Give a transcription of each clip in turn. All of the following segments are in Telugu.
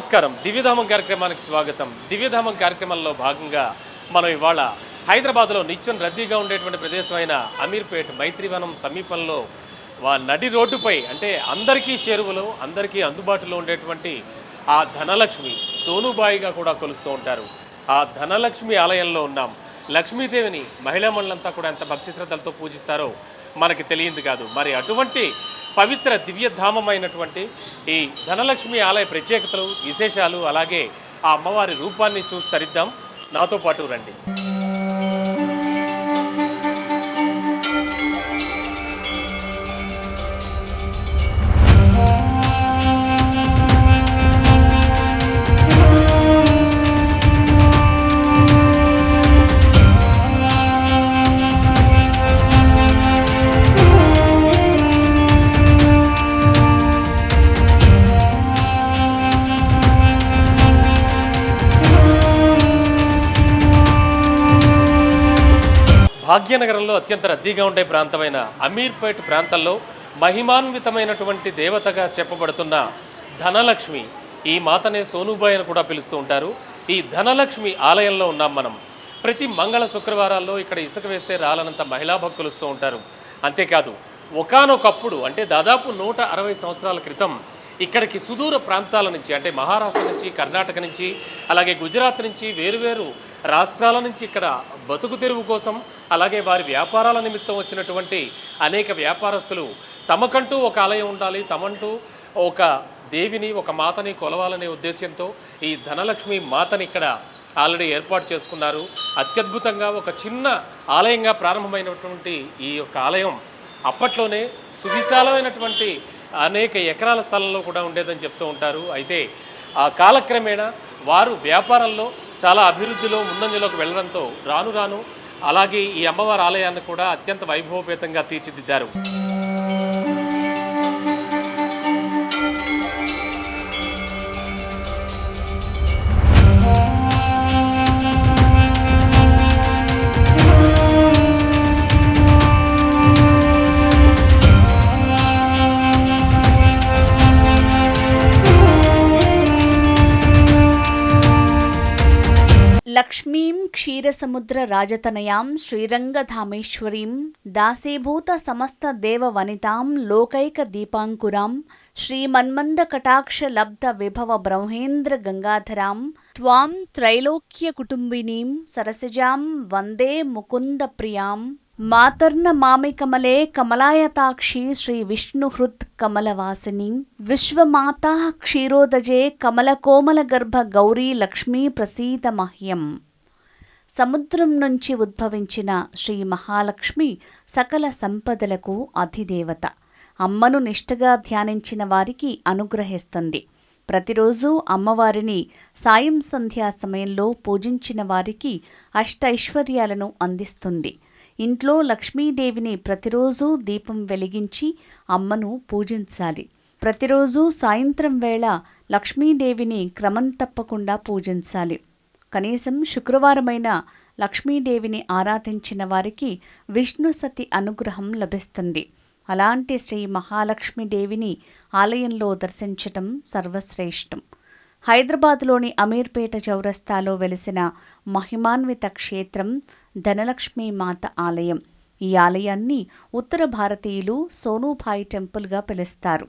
నమస్కారం. దివ్యధామం కార్యక్రమానికి స్వాగతం. దివ్యధామం కార్యక్రమంలో భాగంగా మనం ఇవాళ హైదరాబాద్లో నిత్యం రద్దీగా ఉండేటువంటి ప్రదేశం అయిన అమీర్పేట్ మైత్రివనం సమీపంలో వా నడి రోడ్డుపై అంటే అందరికీ చేరువలో అందరికీ అందుబాటులో ఉండేటువంటి ఆ ధనలక్ష్మి సోనుబాయిగా కూడా కొలుస్తూ ఉంటారు. ఆ ధనలక్ష్మి ఆలయంలో ఉన్నాం. లక్ష్మీదేవిని మహిళా మండలంతా కూడా ఎంత భక్తి శ్రద్ధలతో పూజిస్తారో మనకి తెలియదు కాదు. మరి అటువంటి పవిత్ర దివ్యధామమైనటువంటి ఈ ధనలక్ష్మి ఆలయ ప్రత్యేకతలు విశేషాలు అలాగే ఆ అమ్మవారి రూపాన్ని చూసి తరిద్దాం. నాతో పాటు రండి. భాగ్యనగరంలో అత్యంత రద్దీగా ఉండే ప్రాంతమైన అమీర్పేట్ ప్రాంతంలో మహిమాన్వితమైనటువంటి దేవతగా చెప్పబడుతున్న ధనలక్ష్మి. ఈ మాతనే సోనుబాయ్ అని కూడా పిలుస్తూ ఉంటారు. ఈ ధనలక్ష్మి ఆలయంలో ఉన్నాం మనం. ప్రతి మంగళ శుక్రవారాల్లో ఇక్కడ ఇసుక వేస్తే రాలనంత మహిళా భక్తులు వస్తూ ఉంటారు. అంతేకాదు ఒకానొకప్పుడు అంటే దాదాపు నూట అరవై సంవత్సరాల క్రితం ఇక్కడికి సుదూర ప్రాంతాల నుంచి అంటే మహారాష్ట్ర నుంచి కర్ణాటక నుంచి అలాగే గుజరాత్ నుంచి వేరువేరు రాష్ట్రాల నుంచి ఇక్కడ బతుకు తెరువు కోసం అలాగే వారి వ్యాపారాల నిమిత్తం వచ్చినటువంటి అనేక వ్యాపారస్తులు తమకంటూ ఒక ఆలయం ఉండాలి తమంటూ ఒక దేవిని ఒక మాతని కొలవాలనే ఉద్దేశంతో ఈ ధనలక్ష్మి మాతని ఇక్కడ ఆల్రెడీ ఏర్పాటు చేసుకున్నారు. అత్యద్భుతంగా ఒక చిన్న ఆలయంగా ప్రారంభమైనటువంటి ఈ యొక్క ఆలయం అప్పట్లోనే సువిశాలమైనటువంటి అనేక ఎకరాల స్థలంలో కూడా ఉండేదని చెప్తూ ఉంటారు. అయితే ఆ కాలక్రమేణా వారు వ్యాపారంలో చాలా అభివృద్ధిలో ముందంజలోకి వెళ్ళడంతో రాను రాను అలాగే ఈ అమ్మవారి ఆలయాన్ని కూడా అత్యంత వైభవపేతంగా తీర్చిదిద్దారు. లక్ష్మీం క్షీరసముద్ర రాజతనయాం శ్రీరంగధామేశ్వరీం దాసీభూత సమస్త దేవవనితాం లోకైక దీపాంకురాం శ్రీమన్మందకటాక్షలబ్ధ విభవ బ్రహ్మేంద్ర గంగాధరాం త్వాం త్రైలోక్య కుటుంబినీం సరసజాం వందే ముకుంద ప్రియాం మాతర్న మామికమలే కమలాయతాక్షి శ్రీ విష్ణుహృత్ కమలవాసిని. విశ్వమాతా క్షీరోదజే కమలకోమల గర్భ గౌరీ లక్ష్మీ ప్రసీత మహ్యం. సముద్రం నుంచి ఉద్భవించిన శ్రీ మహాలక్ష్మి సకల సంపదలకు అధిదేవత. అమ్మను నిష్ఠగా ధ్యానించిన వారికి అనుగ్రహిస్తుంది. ప్రతిరోజు అమ్మవారిని సాయం సంధ్యా సమయంలో పూజించిన వారికి అష్టైశ్వర్యాలను అందిస్తుంది. ఇంట్లో లక్ష్మీదేవిని ప్రతిరోజు దీపం వెలిగించి అమ్మను పూజించాలి. ప్రతిరోజు సాయంత్రం వేళ లక్ష్మీదేవిని క్రమం తప్పకుండా పూజించాలి. కనీసం శుక్రవారమైన లక్ష్మీదేవిని ఆరాధించిన వారికి విష్ణు సతి అనుగ్రహం లభిస్తుంది. అలాంటి శ్రీ మహాలక్ష్మీదేవిని ఆలయంలో దర్శించటం సర్వశ్రేష్టం. హైదరాబాద్లోని అమీర్పేట చౌరస్తాలో వెలిసిన మహిమాన్విత క్షేత్రం ధనలక్ష్మీ మాత ఆలయం. ఈ ఆలయాన్ని ఉత్తర భారతీయులు సోనుభాయ్ టెంపుల్గా పిలుస్తారు.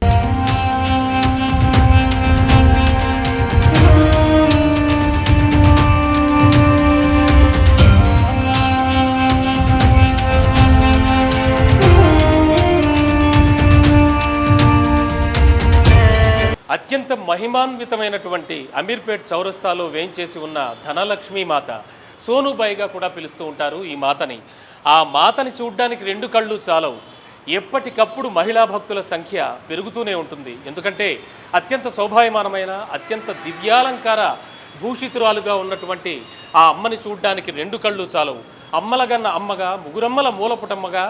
అత్యంత మహిమాన్వితమైనటువంటి అమీర్పేట్ చౌరస్తాలో వేయించేసి ఉన్న ధనలక్ష్మీ మాత. సోనుబాయిగా కూడా పిలుస్తూ ఉంటారు ఈ మాతని. ఆ మాతని చూడ్డానికి రెండు కళ్ళు చాలవు. ఎప్పటికప్పుడు మహిళా భక్తుల సంఖ్య పెరుగుతూనే ఉంటుంది. ఎందుకంటే అత్యంత శోభాయమానమైన అత్యంత దివ్యాలంకార భూషితురాలుగా ఉన్నటువంటి ఆ అమ్మని చూడ్డానికి రెండు కళ్ళు చాలవు. అమ్మలగన్న అమ్మగా ముగురమ్మల మూలపుటమ్మగా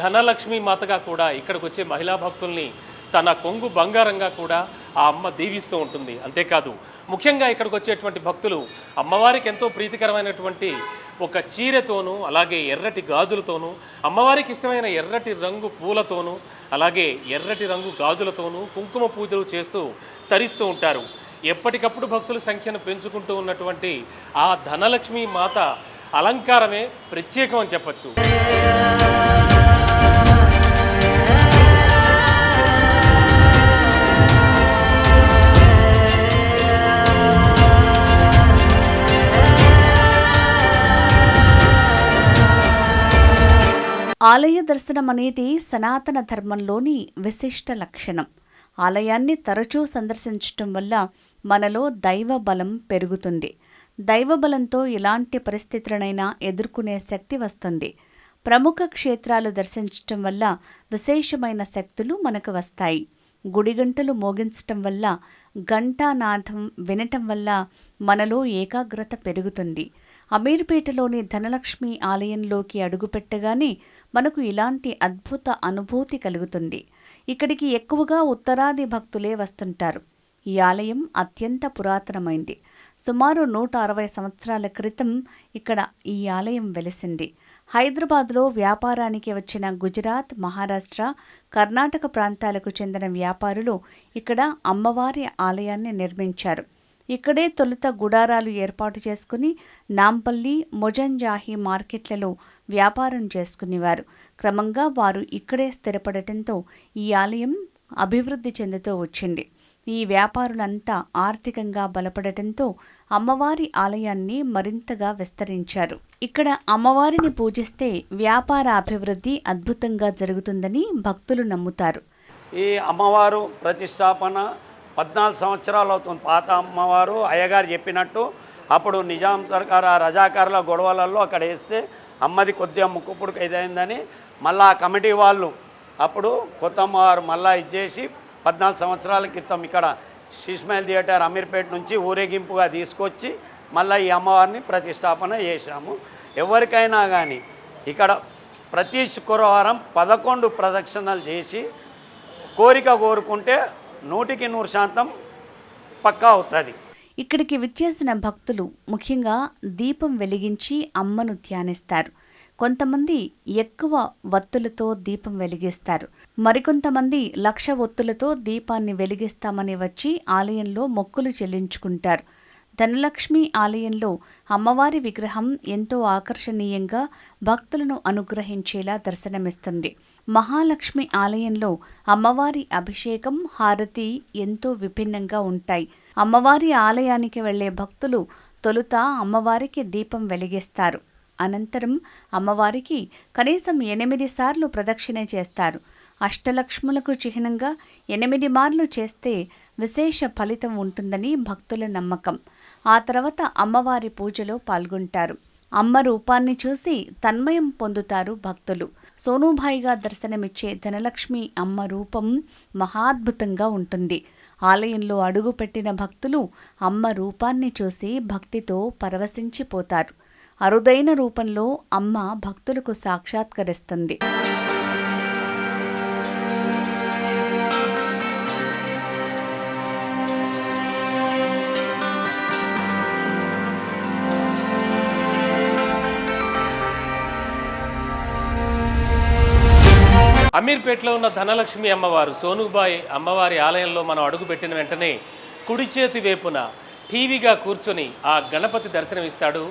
ధనలక్ష్మి మాతగా కూడా ఇక్కడికి వచ్చే మహిళా భక్తుల్ని తన కొంగు బంగారంగా కూడా ఆ అమ్మ దీవిస్తూ ఉంటుంది. అంతేకాదు ముఖ్యంగా ఇక్కడికి వచ్చేటువంటి భక్తులు అమ్మవారికి ఎంతో ప్రీతికరమైనటువంటి ఒక చీరతోనూ అలాగే ఎర్రటి గాజులతోనూ అమ్మవారికి ఇష్టమైన ఎర్రటి రంగు పూలతోనూ అలాగే ఎర్రటి రంగు గాజులతోనూ కుంకుమ పూజలు చేస్తూ తరిస్తూ ఉంటారు. ఎప్పటికప్పుడు భక్తుల సంఖ్యను పెంచుకుంటూ ఉన్నటువంటి ఆ ధనలక్ష్మి మాత అలంకారమే ప్రత్యేకం అని చెప్పచ్చు. ఆలయ దర్శనం అనేది సనాతన ధర్మంలోని విశిష్ట లక్షణం. ఆలయాన్ని తరచూ సందర్శించటం వల్ల మనలో దైవ బలం పెరుగుతుంది. దైవ బలంతో ఎలాంటి పరిస్థితులనైనా ఎదుర్కొనే శక్తి వస్తుంది. ప్రముఖ క్షేత్రాలు దర్శించటం వల్ల విశేషమైన శక్తులు మనకు వస్తాయి. గుడిగంటలు మోగించటం వల్ల ఘంటానాథం వినటం వల్ల మనలో ఏకాగ్రత పెరుగుతుంది. అమీర్పేటలోని ధనలక్ష్మి ఆలయంలోకి అడుగుపెట్టగానే మనకు ఇలాంటి అద్భుత అనుభూతి కలుగుతుంది. ఇక్కడికి ఎక్కువగా ఉత్తరాది భక్తులే వస్తుంటారు. ఈ ఆలయం అత్యంత పురాతనమైంది. సుమారు నూట అరవై సంవత్సరాల క్రితం ఇక్కడ ఈ ఆలయం వెలిసింది. హైదరాబాద్లో వ్యాపారానికి వచ్చిన గుజరాత్ మహారాష్ట్ర కర్ణాటక ప్రాంతాలకు చెందిన వ్యాపారులు ఇక్కడ అమ్మవారి ఆలయాన్ని నిర్మించారు. ఇక్కడే తొలుత గుడారాలు ఏర్పాటు చేసుకుని నాంపల్లి మొజంజాహి మార్కెట్లలో వ్యాపారం చేసుకునేవారు. క్రమంగా వారు ఇక్కడే స్థిరపడటంతో ఈ ఆలయం అభివృద్ధి చెందుతూ వచ్చింది. ఈ వ్యాపారులంతా ఆర్థికంగా బలపడటంతో అమ్మవారి ఆలయాన్ని మరింతగా విస్తరించారు. ఇక్కడ అమ్మవారిని పూజిస్తే వ్యాపార అభివృద్ధి అద్భుతంగా జరుగుతుందని భక్తులు నమ్ముతారు. ఈ అమ్మవారు ప్రతిష్టాపన పద్నాలుగు సంవత్సరాలు అవుతుంది. పాత అమ్మవారు అయ్యగారు చెప్పినట్టు అప్పుడు నిజాం సర్కార్ ఆ రజాకారుల గొడవలలో అక్కడ వేస్తే అమ్మది కొద్దిగా ముక్కుపుడుకు ఇదైందని మళ్ళీ ఆ కమిటీ వాళ్ళు అప్పుడు కొత్త అమ్మవారు మళ్ళీ ఇచ్చేసి పద్నాలుగు సంవత్సరాల క్రితం ఇక్కడ శిష్మైల్ థియేటర్ అమీర్పేట నుంచి ఊరేగింపుగా తీసుకొచ్చి మళ్ళీ ఈ అమ్మవారిని ప్రతిష్టాపన చేశాము. ఎవరికైనా కానీ ఇక్కడ ప్రతి శుక్రవారం పదకొండు ప్రదక్షిణలు చేసి కోరిక కోరుకుంటే నూటికి నూరు శాతం పక్కా అవుతుంది. ఇక్కడికి విచ్చేసిన భక్తులు ముఖ్యంగా దీపం వెలిగించి అమ్మను ధ్యానిస్తారు. కొంతమంది ఎక్కువ వత్తులతో దీపం వెలిగిస్తారు. మరికొంతమంది లక్ష ఒత్తులతో దీపాన్ని వెలిగిస్తామని వచ్చి ఆలయంలో మొక్కులు చెల్లించుకుంటారు. ధనలక్ష్మి ఆలయంలో అమ్మవారి విగ్రహం ఎంతో ఆకర్షణీయంగా భక్తులను అనుగ్రహించేలా దర్శనమిస్తుంది. మహాలక్ష్మి ఆలయంలో అమ్మవారి అభిషేకం హారతి ఎంతో విభిన్నంగా ఉంటాయి. అమ్మవారి ఆలయానికి వెళ్ళే భక్తులు తొలుత అమ్మవారికి దీపం వెలిగిస్తారు. అనంతరం అమ్మవారికి కనీసం ఎనిమిది సార్లు ప్రదక్షిణ చేస్తారు. అష్టలక్ష్ములకు చిహ్నంగా ఎనిమిది మార్లు చేస్తే విశేష ఫలితం ఉంటుందని భక్తుల నమ్మకం. ఆ తర్వాత అమ్మవారి పూజలో పాల్గొంటారు. అమ్మ రూపాన్ని చూసి తన్మయం పొందుతారు భక్తులు. సోనూభాయిగా దర్శనమిచ్చే ధనలక్ష్మి అమ్మ రూపం మహాద్భుతంగా ఉంటుంది. ఆలయంలో అడుగుపెట్టిన భక్తులు అమ్మ రూపాన్ని చూసి భక్తితో పరవశించిపోతారు. అరుదైన రూపంలో అమ్మ భక్తులకు సాక్షాత్కరిస్తుంది. అమీర్పేటలో ఉన్న ధనలక్ష్మి అమ్మవారు సోనుబాయి అమ్మవారి ఆలయంలో మనం అడుగుపెట్టిన వెంటనే కుడి చేతి వైపున టీవీగా కూర్చొని ఆ గణపతి దర్శనమిస్తాడు.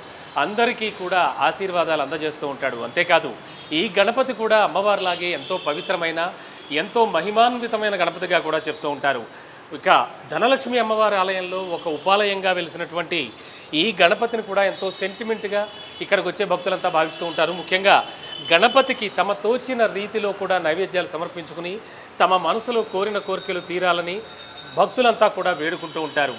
అందరికీ కూడా ఆశీర్వాదాలు అందజేస్తూ ఉంటాడు. అంతేకాదు ఈ గణపతి కూడా అమ్మవారిలాగే ఎంతో పవిత్రమైన ఎంతో మహిమాన్వితమైన గణపతిగా కూడా చెప్తూ ఉంటారు. ఇక ధనలక్ష్మి అమ్మవారి ఆలయంలో ఒక ఉపాలయంగా వెలిసినటువంటి ఈ గణపతిని కూడా ఎంతో సెంటిమెంట్గా ఇక్కడికి వచ్చే భక్తులంతా భావిస్తూ ఉంటారు. ముఖ్యంగా గణపతికి తమ తోచిన రీతిలో కూడా నైవేద్యాలు సమర్పించుకుని తమ మనసులో కోరిన కోరికలు తీరాలని భక్తులంతా కూడా వేడుకుంటూ ఉంటారు.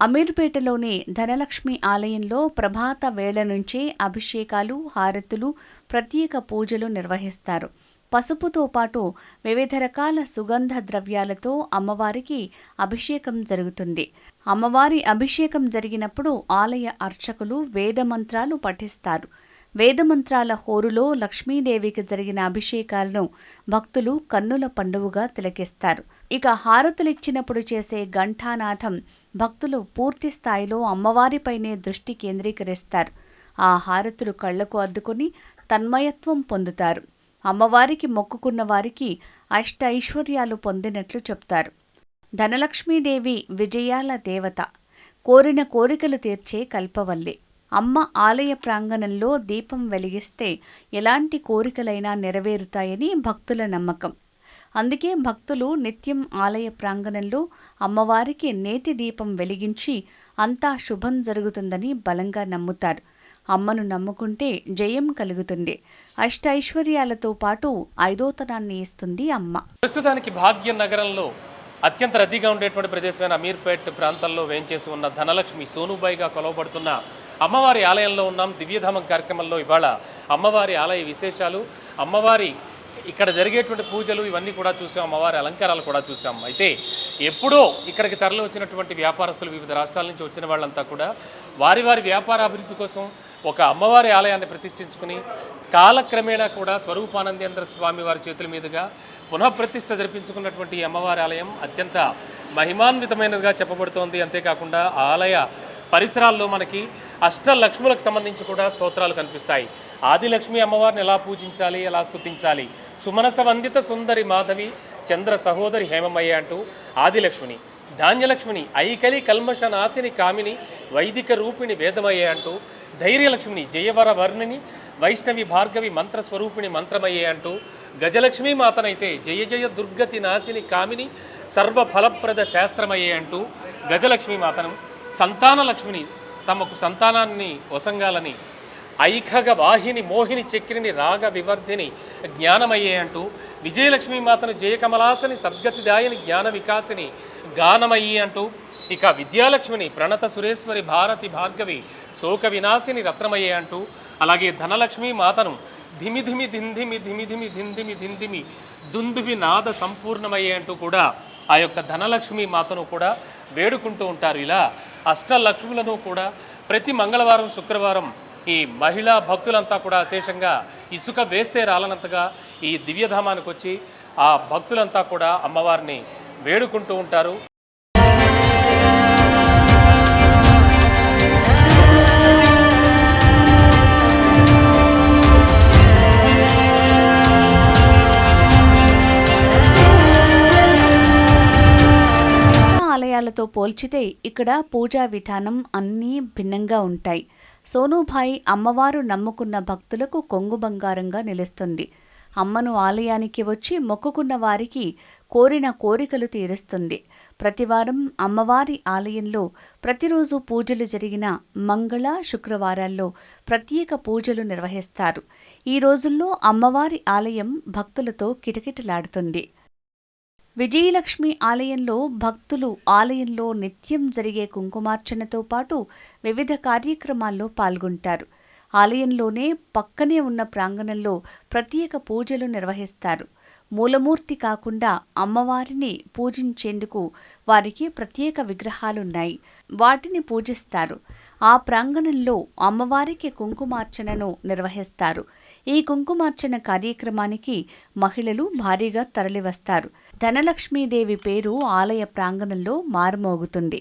అమీర్పేటలోని ధనలక్ష్మి ఆలయంలో ప్రభాత వేళ నుంచే అభిషేకాలు హారతులు ప్రత్యేక పూజలు నిర్వహిస్తారు. పసుపుతో పాటు వివిధ రకాల సుగంధ ద్రవ్యాలతో అమ్మవారికి అభిషేకం జరుగుతుంది. అమ్మవారి అభిషేకం జరిగినప్పుడు ఆలయ అర్చకులు వేదమంత్రాలు పఠిస్తారు. వేదమంత్రాల హోరులో లక్ష్మీదేవికి జరిగిన అభిషేకాలను భక్తులు కన్నుల పండువుగా తిలకిస్తారు. ఇక హారతులిచ్చినప్పుడు చేసే ఘంటానాథం భక్తులు పూర్తి స్థాయిలో అమ్మవారిపైనే దృష్టి కేంద్రీకరిస్తారు. ఆ హారతులు కళ్ళకు అద్దుకుని తన్మయత్వం పొందుతారు. అమ్మవారికి మొక్కుకున్న వారికి అష్ట ఐశ్వర్యాలు పొందినట్లు చెప్తారు. ధనలక్ష్మీదేవి విజయాల దేవత. కోరిన కోరికలు తీర్చే కల్పవల్లి. అమ్మ ఆలయ ప్రాంగణంలో దీపం వెలిగిస్తే ఎలాంటి కోరికలైనా నెరవేరుతాయని భక్తుల నమ్మకం. అందుకే భక్తులు నిత్యం ఆలయ ప్రాంగణంలో అమ్మవారికి నేతి దీపం వెలిగించి అంతా శుభం జరుగుతుందని బలంగా నమ్ముతారు. అమ్మను నమ్ముకుంటే జయం కలుగుతుంది. అష్ట ఐశ్వర్యాలతో పాటు ఐదోతనాన్ని ఇస్తుంది అమ్మ. ప్రస్తుతానికి భాగ్యం నగరంలో అత్యంత రద్దీగా ఉండేటువంటి ప్రదేశమైన అమీర్పేట్ ప్రాంతంలో వేంచేసి ఉన్న ధనలక్ష్మి సోనుబాయిగా కొలవబడుతున్న అమ్మవారి ఆలయంలో ఉన్నాం. దివ్యధామం కార్యక్రమంలో ఇవాళ అమ్మవారి ఆలయ విశేషాలు అమ్మవారి ఇక్కడ జరిగేటువంటి పూజలు ఇవన్నీ కూడా చూసాం అమ్మవారి అలంకారాలు కూడా చూసాం. అయితే ఎప్పుడో ఇక్కడికి తరలి వచ్చినటువంటి వ్యాపారస్తులు వివిధ రాష్ట్రాల నుంచి వచ్చిన వాళ్ళంతా కూడా వారి వారి వ్యాపార అభివృద్ధి కోసం ఒక అమ్మవారి ఆలయాన్ని ప్రతిష్ఠించుకుని కాలక్రమేణా కూడా స్వరూపానందేంద్ర స్వామి వారి చేతుల మీదుగా పునఃప్రతిష్ఠ జరిపించుకున్నటువంటి అమ్మవారి ఆలయం అత్యంత మహిమాన్వితమైనదిగా చెప్పబడుతోంది. అంతేకాకుండా ఆలయ పరిసరాల్లో మనకి అష్టలక్ష్ములకు సంబంధించి కూడా స్తోత్రాలు కనిపిస్తాయి. ఆదిలక్ష్మి అమ్మవారిని ఎలా పూజించాలి ఎలా స్తుతించాలి? సుమనస వందిత సుందరి మాధవి చంద్ర సహోదరి హేమమయ్య అంటూ ఆదిలక్ష్మిని ధాన్యలక్ష్మిని ఐకలి కల్మష నాశిని కామిని వైదిక రూపిణి వేదమయ్యే అంటూ ధైర్యలక్ష్మిని జయవర వర్ణిని వైష్ణవి భార్గవి మంత్రస్వరూపిణి మంత్రమయ్యే అంటూ గజలక్ష్మీ మాతనైతే జయ జయ దుర్గతి నాశిని కామిని సర్వ ఫలప్రద శాస్త్రమయ్యే అంటూ గజలక్ష్మీ మాతను సంతానలక్ష్మిని తమకు సంతానాన్ని వసంగాలని ఐఖగ వాహిని మోహిని చక్రిని రాగ వివర్ధిని జ్ఞానమయ్యే అంటూ విజయలక్ష్మీ మాతను జయకమలాసని సద్గతిదాయని జ్ఞాన వికాసిని గానమయ్యి అంటూ ఇక విద్యాలక్ష్మిని ప్రణత సురేశ్వరి భారతి భార్గవి శోక వినాశిని రత్నమయ్యే అంటూ అలాగే ధనలక్ష్మీ మాతను ధిమి ధిమి ధింధిమి ధిమి ధిమి ధింధిమి ధింధిమి దుందుబి నాద సంపూర్ణమయ్యే అంటూ కూడా ఆ యొక్క ధనలక్ష్మి మాతను కూడా వేడుకుంటూ ఉంటారు. ఇలా అష్టలక్ష్ములను కూడా ప్రతి మంగళవారం శుక్రవారం ఈ మహిళా భక్తులంతా కూడా విశేషంగా ఇసుక వేస్తే రాలనంతగా ఈ దివ్యధామానికి వచ్చి ఆ భక్తులంతా కూడా అమ్మవారిని వేడుకుంటూ ఉంటారు. ఆలయాలతో పోల్చితే ఇక్కడ పూజా విధానం అన్నీ భిన్నంగా ఉంటాయి. సోనూభాయి అమ్మవారు నమ్ముకున్న భక్తులకు కొంగు బంగారంగా నిలుస్తుంది. అమ్మను ఆలయానికి వచ్చి మొక్కుకున్న వారికి కోరిన కోరికలు తీరుస్తుంది. ప్రతివారం అమ్మవారి ఆలయంలో ప్రతిరోజు పూజలు జరిగిన మంగళ శుక్రవారాల్లో ప్రత్యేక పూజలు నిర్వహిస్తారు. ఈ రోజుల్లో అమ్మవారి ఆలయం భక్తులతో కిటకిటలాడుతుంది. విజయలక్ష్మి ఆలయంలో భక్తులు ఆలయంలో నిత్యం జరిగే కుంకుమార్చనతో పాటు వివిధ కార్యక్రమాల్లో పాల్గొంటారు. ఆలయంలోనే పక్కనే ఉన్న ప్రాంగణంలో ప్రత్యేక పూజలు నిర్వహిస్తారు. మూలమూర్తి కాకుండా అమ్మవారిని పూజించేందుకు వారికి ప్రత్యేక విగ్రహాలున్నాయి. వాటిని పూజిస్తారు. ఆ ప్రాంగణంలో అమ్మవారికి కుంకుమార్చనను నిర్వహిస్తారు. ఈ కుంకుమార్చన కార్యక్రమానికి మహిళలు భారీగా తరలివస్తారు. ధనలక్ష్మీదేవి పేరు ఆలయ ప్రాంగణంలో మారుమోగుతుంది.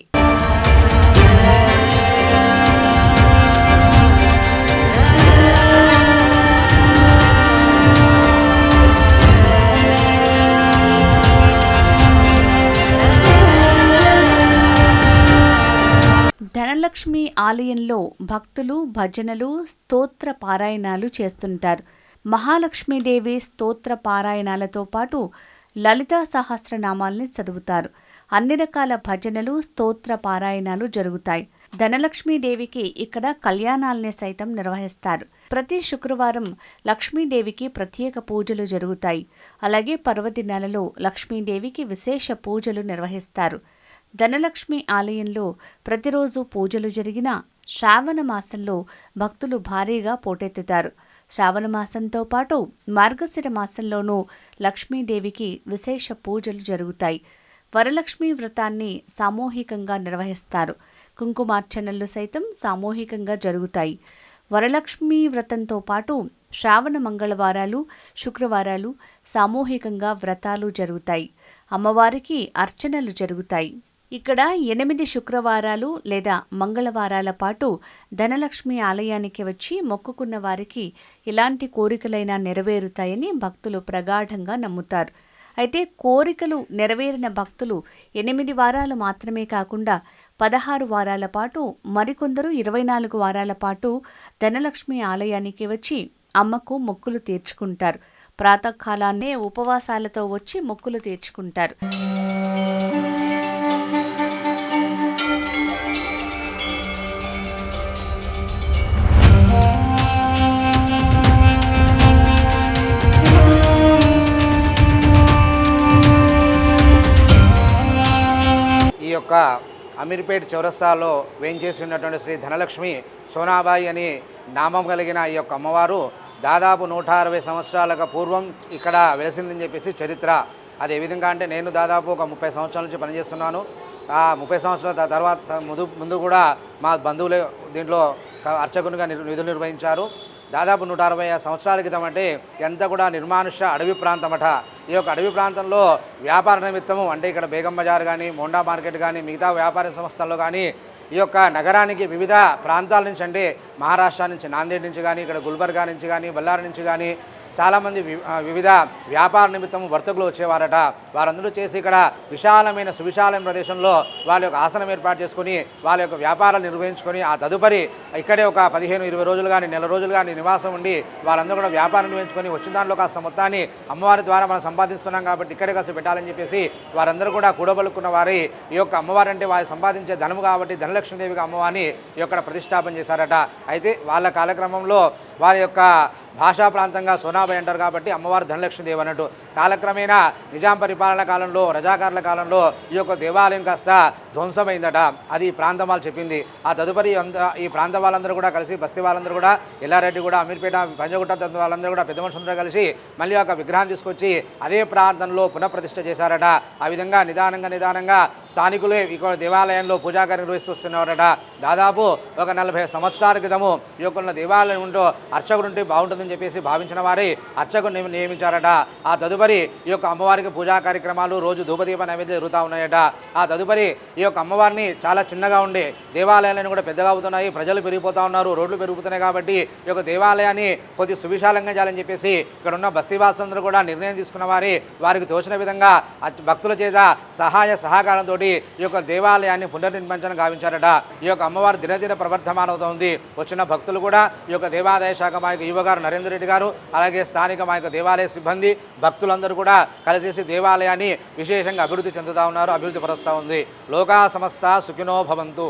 ధనలక్ష్మి ఆలయంలో భక్తులు భజనలు స్తోత్ర పారాయణాలు చేస్తుంటారు. మహాలక్ష్మీదేవి స్తోత్ర పారాయణాలతో పాటు లలితా సహస్రనామాల్ని చదువుతారు. అన్ని రకాల భజనలు స్తోత్ర పారాయణాలు జరుగుతాయి. ధనలక్ష్మీదేవికి ఇక్కడ కళ్యాణాల్ని సైతం నిర్వహిస్తారు. ప్రతి శుక్రవారం లక్ష్మీదేవికి ప్రత్యేక పూజలు జరుగుతాయి. అలాగే పర్వదినాలలో లక్ష్మీదేవికి విశేష పూజలు నిర్వహిస్తారు. ధనలక్ష్మి ఆలయంలో ప్రతిరోజు పూజలు జరిగిన శ్రావణ మాసంలో భక్తులు భారీగా పోటెత్తుతారు. శ్రావణ మాసంతో పాటు మార్గశిర మాసంలోనూ లక్ష్మీదేవికి విశేష పూజలు జరుగుతాయి. వరలక్ష్మి వ్రతాన్ని సామూహికంగా నిర్వహిస్తారు. కుంకుమార్చనలు సైతం సామూహికంగా జరుగుతాయి. వరలక్ష్మి వ్రతంతో పాటు శ్రావణ మంగళవారాలు శుక్రవారాలు సామూహికంగా వ్రతాలు జరుగుతాయి. అమ్మవారికి అర్చనలు జరుగుతాయి. ఇక్కడ ఎనిమిది శుక్రవారాలు లేదా మంగళవారాల పాటు ధనలక్ష్మి ఆలయానికి వచ్చి మొక్కుకున్న వారికి ఎలాంటి కోరికలైనా నెరవేరుతాయని భక్తులు ప్రగాఢంగా నమ్ముతారు. అయితే కోరికలు నెరవేరిన భక్తులు ఎనిమిది వారాలు మాత్రమే కాకుండా పదహారు వారాల పాటు మరికొందరు ఇరవై నాలుగు వారాల పాటు ధనలక్ష్మి ఆలయానికి వచ్చి అమ్మకు మొక్కులు తీర్చుకుంటారు. ప్రాతకాలాన్నే ఉపవాసాలతో వచ్చి మొక్కులు తీర్చుకుంటారు. యొక్క అమీర్పేట్ చౌరస్తాలో వేయించేసి ఉన్నటువంటి శ్రీ ధనలక్ష్మి సోనాబాయి అని నామం కలిగిన ఈ యొక్క అమ్మవారు దాదాపు నూట అరవై సంవత్సరాలకు పూర్వం ఇక్కడ వెలిసిందని చెప్పేసి చరిత్ర. అది ఏ విధంగా అంటే నేను దాదాపు ఒక ముప్పై సంవత్సరాల నుంచి పనిచేస్తున్నాను. ఆ ముప్పై సంవత్సరాల తర్వాత ముందు ముందు కూడా మా బంధువులు దీంట్లో అర్చకునిగా నిర్- విధులు నిర్వహించారు. దాదాపు నూట అరవై సంవత్సరాల క్రితం అంటే ఎంత కూడా నిర్మానుష అడవి ప్రాంతమట ఈ యొక్క అడవి ప్రాంతంలో వ్యాపార నిమిత్తము అంటే ఇక్కడ బేగం బజార్ కానీ మోండా మార్కెట్ కానీ మిగతా వ్యాపార సంస్థల్లో కానీ ఈ యొక్క నగరానికి వివిధ ప్రాంతాల నుంచి అంటే మహారాష్ట్ర నుంచి నాందేడ్ నుంచి కానీ ఇక్కడ గుల్బర్గా నుంచి కానీ బళ్ళారి నుంచి కానీ చాలామంది వి- వివిధ వ్యాపార నిమిత్తం వర్తకులు వచ్చేవారట. వారందరూ చేసి ఇక్కడ విశాలమైన సువిశాలమైన ప్రదేశంలో వాళ్ళ యొక్క ఆసనం ఏర్పాటు చేసుకొని వాళ్ళ యొక్క వ్యాపారాలు నిర్వహించుకొని ఆ తదుపరి ఇక్కడే ఒక పదిహేను ఇరవై రోజులు కానీ నెల రోజులు కానీ నివాసం ఉండి వాళ్ళందరూ కూడా వ్యాపారం నిర్వహించుకొని వచ్చిన దాంట్లో కాస్త మొత్తాన్ని అమ్మవారి ద్వారా మనం సంపాదిస్తున్నాం కాబట్టి ఇక్కడే కాస్త పెట్టాలని చెప్పేసి వారందరూ కూడా కూడబలుక్కున్న వారి ఈ యొక్క అమ్మవారు అంటే వారు సంపాదించే ధనము కాబట్టి ధనలక్ష్మీదేవిగా అమ్మవారిని ఈ యొక్క ప్రతిష్టాపన చేశారట. అయితే వాళ్ళ కాలక్రమంలో వారి యొక్క భాషా ప్రాంతంగా సోనాబాయి అంటారు కాబట్టి అమ్మవారు ధనలక్ష్మీదేవి అన్నట్టు. కాలక్రమేణా నిజాం పరిపాలన కాలంలో రజాకారుల కాలంలో ఈ యొక్క దేవాలయం కాస్త ధ్వంసమైందట. అది ఈ ప్రాంతం వాళ్ళు చెప్పింది. ఆ తదుపరి ఈ ప్రాంతం వాళ్ళందరూ కూడా కలిసి బస్తీ వాళ్ళందరూ కూడా ఎల్లారెడ్డి కూడా అమీర్పేట పంజగుట్ట వాళ్ళందరూ కూడా పెద్ద మనుషులందరూ కలిసి మళ్ళీ ఒక విగ్రహం తీసుకొచ్చి అదే ప్రాంతంలో పునఃప్రతిష్ఠ చేశారట. ఆ విధంగా నిదానంగా నిదానంగా స్థానికులే ఈ దేవాలయంలో పూజాకార్యం నిర్వహిస్తున్నారట దాదాపు ఒక నలభై సంవత్సరాల క్రితము ఈ యొక్క దేవాలయం ఉంటూ అర్చకుడు ఉంటే బాగుంటుందని చెప్పేసి భావించిన వారి అర్చకుడు నియమించారట. ఆ తదుపరి ఈ యొక్క అమ్మవారికి పూజా కార్యక్రమాలు రోజు ధూపదీప నైవేద్యం జరుగుతూ ఉన్నాయట. ఆ తదుపరి ఈ యొక్క అమ్మవారిని చాలా చిన్నగా ఉండి దేవాలయాలను కూడా పెద్దగా అవుతున్నాయి. ప్రజలు పెరిగిపోతూ ఉన్నారు. రోడ్లు పెరుగుతున్నాయి కాబట్టి ఈ యొక్క దేవాలయాన్ని కొద్ది సువిశాలంగా చేయాలని చెప్పేసి ఇక్కడ ఉన్న బస్తీవాసులందరూ కూడా నిర్ణయం తీసుకున్న వారి వారికి తోచిన విధంగా భక్తుల చేత సహాయ సహకారంతో ఈ యొక్క దేవాలయాన్ని పునర్నిర్మించడం గావించారట. ఈ యొక్క అమ్మవారు దినదిన ప్రవర్ధమానవుతోంది. వచ్చిన భక్తులు కూడా ఈ యొక్క దేవాదేశ శాఖ మా యొక్క నరేందర్ రెడ్డి గారు అలాగే స్థానిక మా యొక్క దేవాలయ సిబ్బంది భక్తులందరూ కూడా కలిసేసి దేవాలయాన్ని విశేషంగా అభివృద్ధి చెందుతా ఉన్నారు అభివృద్ధి పరుస్తూ ఉంది. లోకా సమస్త సుఖినో భవంతు.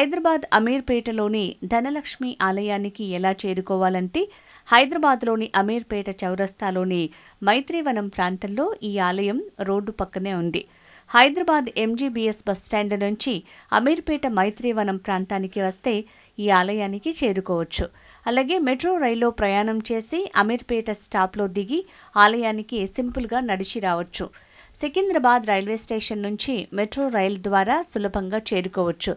హైదరాబాద్ అమీర్పేటలోని ధనలక్ష్మి ఆలయానికి ఎలా చేరుకోవాలంటే హైదరాబాద్లోని అమీర్పేట చౌరస్తాలోని మైత్రివనం ప్రాంతంలో ఈ ఆలయం రోడ్డు పక్కనే ఉంది. హైదరాబాద్ ఎంజీబీఎస్ బస్టాండ్ నుంచి అమీర్పేట మైత్రివనం ప్రాంతానికి వస్తే ఈ ఆలయానికి చేరుకోవచ్చు. అలాగే మెట్రో రైల్లో ప్రయాణం చేసి అమీర్పేట స్టాప్లో దిగి ఆలయానికి సింపుల్గా నడిచి రావచ్చు. సికింద్రాబాద్ రైల్వే స్టేషన్ నుంచి మెట్రో రైలు ద్వారా సులభంగా చేరుకోవచ్చు.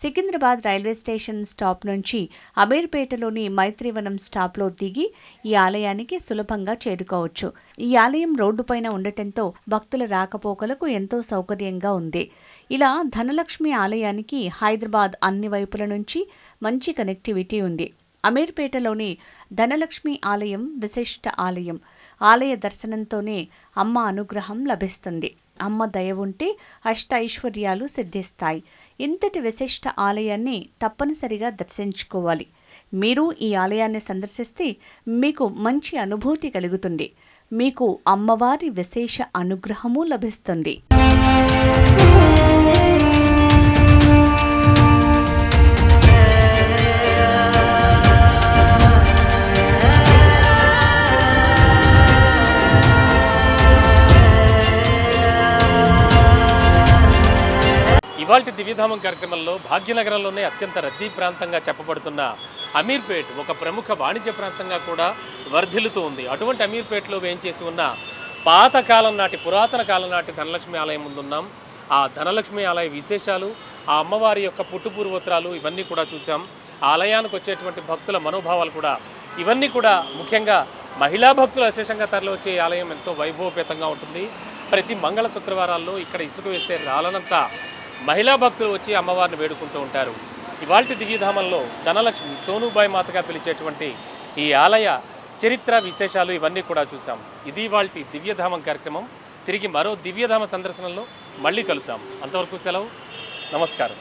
సికింద్రాబాద్ రైల్వే స్టేషన్ స్టాప్ నుంచి అమీర్పేటలోని మైత్రివనం స్టాప్లో దిగి ఈ ఆలయానికి సులభంగా చేరుకోవచ్చు. ఈ ఆలయం రోడ్డుపైన ఉండటంతో భక్తుల రాకపోకలకు ఎంతో సౌకర్యంగా ఉంది. ఇలా ధనలక్ష్మి ఆలయానికి హైదరాబాద్ అన్ని వైపుల నుంచి మంచి కనెక్టివిటీ ఉంది. అమీర్పేటలోని ధనలక్ష్మి ఆలయం విశిష్ట ఆలయం. ఆలయ దర్శనంతోనే అమ్మ అనుగ్రహం లభిస్తుంది. అమ్మ దయ ఉంటే అష్ట ఐశ్వర్యాలు సిద్ధిస్తాయి. ఇంతటి విశిష్ట ఆలయాన్ని తప్పనిసరిగా దర్శించుకోవాలి. మీరు ఈ ఆలయాన్ని సందర్శిస్తే మీకు మంచి అనుభూతి కలుగుతుంది. మీకు అమ్మవారి విశేష అనుగ్రహము లభిస్తుంది. ఇవాల్టి దివ్యధామం కార్యక్రమంలో భాగ్యనగరంలోనే అత్యంత రద్దీ ప్రాంతంగా చెప్పబడుతున్న అమీర్పేట్ ఒక ప్రముఖ వాణిజ్య ప్రాంతంగా కూడా వర్ధిల్లుతూ ఉంది. అటువంటి అమీర్పేట్లో వేయించేసి ఉన్న పాతకాలం నాటి పురాతన కాలం నాటి ధనలక్ష్మి ఆలయం ముందున్నాం. ఆ ధనలక్ష్మి ఆలయ విశేషాలు ఆ అమ్మవారి యొక్క పుట్టుపూర్వోత్తరాలు ఇవన్నీ కూడా చూసాం ఆలయానికి వచ్చేటువంటి భక్తుల మనోభావాలు కూడా ఇవన్నీ కూడా ముఖ్యంగా మహిళా భక్తులు విశేషంగా తరలి వచ్చే ఆలయం ఎంతో వైభవపేతంగా ఉంటుంది. ప్రతి మంగళ శుక్రవారాల్లో ఇక్కడ ఇసుక వేస్తే రాలనంత మహిళా భక్తులు వచ్చి అమ్మవారిని వేడుకుంటూ ఉంటారు. ఇవాల్టి దివ్యధామంలో ధనలక్ష్మి సోనుబాయి మాతగా పిలిచేటువంటి ఈ ఆలయ చరిత్ర విశేషాలు ఇవన్నీ కూడా చూసాం ఇది వాల్టి దివ్యధామం కార్యక్రమం. తిరిగి మరో దివ్యధామ సందర్శనలో మళ్ళీ కలుద్దాం. అంతవరకు సెలవు. నమస్కారం.